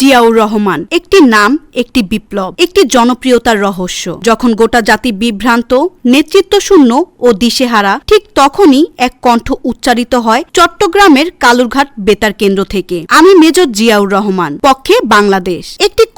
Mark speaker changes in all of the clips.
Speaker 1: জিয়াউর রহমান। একটি নাম, একটি বিপ্লব, একটি জনপ্রিয়তার রহস্য। যখন গোটা জাতি বিভ্রান্ত নেতৃত্ব শূন্য ও দিশেহারা, ঠিক তখনই এক কণ্ঠ উচ্চারিত হয় চট্টগ্রামের কালুরঘাট বেতার কেন্দ্র থেকে। আমি মেজর জিয়াউর রহমান, পক্ষে বাংলাদেশ।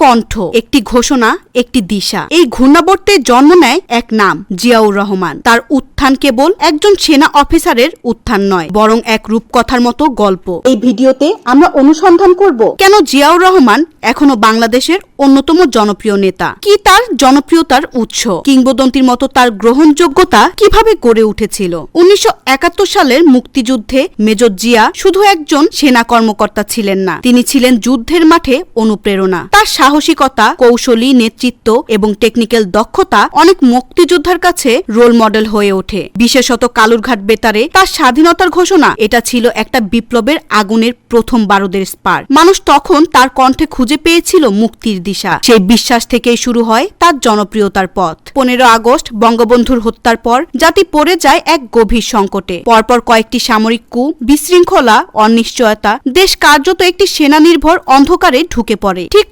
Speaker 1: কণ্ঠ একটি ঘোষণা একটি দিশা। এই ঘূর্ণাবর্তে জন্ম নেয় এক নাম জিয়াউর রহমান। তার উত্থান কেবল একজন সেনা অফিসারের উত্থান নয় বরং এক রূপকথার মতো গল্প।
Speaker 2: এই ভিডিওতে আমরা অনুসন্ধান করব।
Speaker 1: কেন জিয়াউর রহমান এখনও বাংলাদেশের অন্যতম জনপ্রিয় নেতা? কি তার জনপ্রিয়তার উৎস? কিংবদন্তির মতো তার গ্রহণযোগ্যতা কীভাবে গড়ে উঠেছিল? উনিশশো একাত্তর সালের মুক্তিযুদ্ধে মেজর জিয়া শুধু একজন সেনা কর্মকর্তা ছিলেন না তিনি ছিলেন যুদ্ধের মাঠে অনুপ্রেরণা। তার সাহসিকতা, কৌশলী নেতৃত্ব এবং টেকনিক্যাল দক্ষতা অনেক মুক্তিযোদ্ধার কাছে রোল মডেল হয়ে ওঠে। বিশেষত কালুরঘাট বেতারে তার স্বাধীনতার ঘোষণা, এটা ছিল একটা বিপ্লবের আগুনের প্রথম বারুদের স্পার। মানুষ তখন তার কণ্ঠে খুঁজে পেয়েছিল মুক্তির দিশা। সেই বিশ্বাস থেকেই শুরু হয় তার জনপ্রিয়তার পথ। পনেরো আগস্ট, বঙ্গবন্ধুর হত্যার পর জাতি পড়ে যায় এক গভীর সংকটে। পরপর কয়েকটি সামরিক কু, বিশৃঙ্খলা, অনিশ্চয়তা, দেশ কার্যত একটি সেনানির্ভর অন্ধকারে ঢুকে পড়ে। ঠিক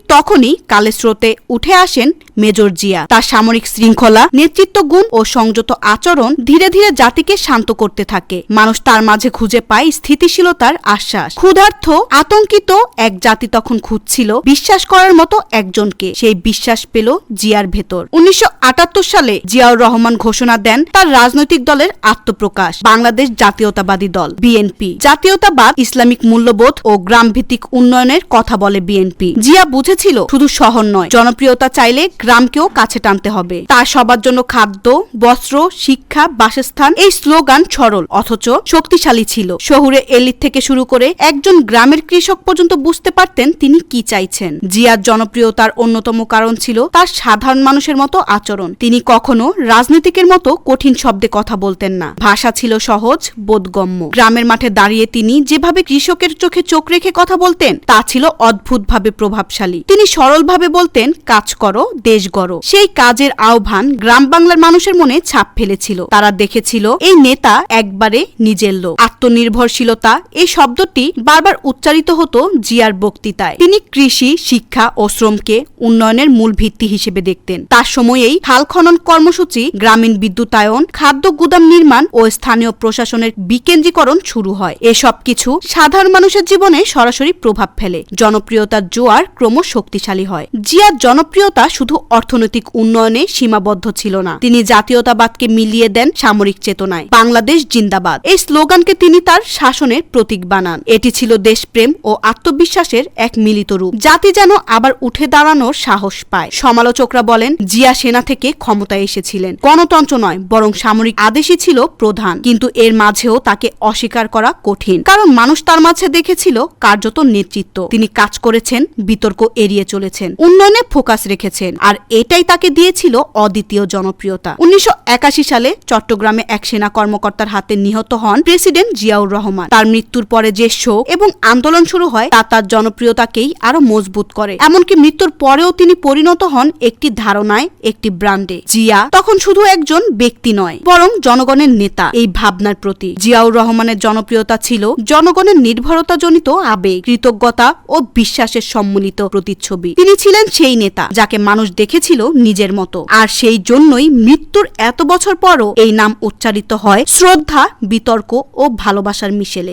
Speaker 1: তখনই কালের স্রোতে উঠে আসেন মেজর জিয়া। তার সামরিক শৃঙ্খলা, নেতৃত্ব গুণ ও সংযত আচরণ ধীরে ধীরে জাতিকে শান্ত করতে থাকে। মানুষ তার মাঝে খুঁজে পায় স্থিতিশীলতার আশ্বাস। ক্ষুধার্থ আতঙ্কিত এক জাতি তখন খুঁজছিল বিশ্বাস করার মতো একজনকে। সেই বিশ্বাস পেল জিয়ার ভেতর। উনিশশো আটাত্তর সালে জিয়াউর রহমান ঘোষণা দেন তার রাজনৈতিক দলের আত্মপ্রকাশ, বাংলাদেশ জাতীয়তাবাদী দল, বিএনপি। জাতীয়তাবাদ, ইসলামিক মূল্যবোধ ও গ্রামভিত্তিক উন্নয়নের কথা বলে বিএনপি। জিয়া বুঝেছিল শুধু শহর নয়, জনপ্রিয়তা চাইলে গ্রামকেও কাছে টানতে হবে। তার সবার জন্য খাদ্য, বস্ত্র, শিক্ষা, বাসস্থান, এই স্লোগান সরল, অথচ শক্তিশালী ছিল। শহুরে এলিট থেকে শুরু করে একজন গ্রামের কৃষক পর্যন্ত বুঝতে পারতেন তিনি কি চাইছেন। জিয়ার জনপ্রিয়তার অন্যতম কারণ ছিল তার সাধারণ মানুষের মতো আচরণ। তিনি কখনো রাজনীতিকের মতো কঠিন শব্দে কথা বলতেন না। ভাষা ছিল সহজ, বোধগম্য। গ্রামের মাঠে দাঁড়িয়ে তিনি যেভাবে কৃষকের চোখে চোখ রেখে কথা বলতেন, তা ছিল অদ্ভুতভাবে প্রভাবশালী। তিনি সরলভাবে বলতেন, কাজ করো, দেশ গড়ো। সেই কাজের আহ্বান গ্রাম বাংলার মানুষের মনে ছাপ ফেলেছিল। তারা দেখেছিল, এই নেতা একবারে নিজের লোক। আত্মনির্ভরশীলতা, এই শব্দটি বারবার উচ্চারিত হতো জিয়ার বক্তৃতায়। তিনি কৃষি, শিক্ষা ও শ্রমকে উন্নয়নের মূল ভিত্তি হিসেবে দেখতেন। তার সময়েই খাল খনন কর্মসূচি, গ্রামীণ বিদ্যুতায়ন, খাদ্য গুদাম নির্মাণ ও স্থানীয় প্রশাসনের বিকেন্দ্রীকরণ শুরু হয়। এসব কিছু সাধারণ মানুষের জীবনে সরাসরি প্রভাব ফেলে। জনপ্রিয়তার জোয়ার ক্রমশ শক্তিশালী হয়। জিয়ার জনপ্রিয়তা শুধু অর্থনৈতিক উন্নয়নে সীমাবদ্ধ ছিল না। তিনি জাতীয়তাবাদকে মিলিয়ে দেন সামরিক চেতনায়। বাংলাদেশ জিন্দাবাদ। এই স্লোগানকে তিনি তার শাসনের প্রতীক বানান। এটি ছিল দেশপ্রেম ও আত্মবিশ্বাসের এক মিলিত রূপ। জাতি যেন আবার উঠে দাঁড়ানোর সাহস পায়। সমালোচকরা বলেন, জিয়া সেনা থেকে ক্ষমতায় এসেছিলেন। গণতন্ত্র নয়, বরং সামরিক আদেশই ছিল প্রধান। কিন্তু এর মাঝেও তাকে অস্বীকার করা কঠিন। কারণ মানুষ তার মাঝে দেখেছিল কার্যত নেতৃত্ব। তিনি কাজ করেছেন, বিতর্ক এড়িয়ে চলেছেন উন্নয়নে ফোকাস রেখেছেন, আর এটাই তাকে দিয়েছিল অদ্বিতীয় জনপ্রিয়তা। উনিশশো একাশি সালে চট্টগ্রামে এক সেনা কর্মকর্তার হাতে নিহত হন প্রেসিডেন্ট জিয়াউর রহমান। তার মৃত্যুর পরে যে শোক এবং আন্দোলন শুরু হয়, তা তার জনপ্রিয়তাকেই আরও মজবুত করে। এমনকি মৃত্যুর পরেও তিনি পরিণত হন একটি ধারণায়, একটি ব্র্যান্ডে। জিয়া তখন শুধু একজন ব্যক্তি নয়, বরং জনগণের নেতা। এই ভাবনার প্রতি জিয়াউর রহমানের জনপ্রিয়তা ছিল জনগণের নির্ভরতাজনিত আবেগ, কৃতজ্ঞতা ও বিশ্বাসের সম্মিলিত প্রতিচ্ছবি। তিনি ছিলেন সেই নেতা যাকে মানুষ দেখেছিল নিজের মতো। আর সেই জন্যই মৃত্যুর এত বছর পরও এই নাম উচ্চারিত হয় শ্রদ্ধা, বিতর্ক ও ভালোবাসার মিশেলে।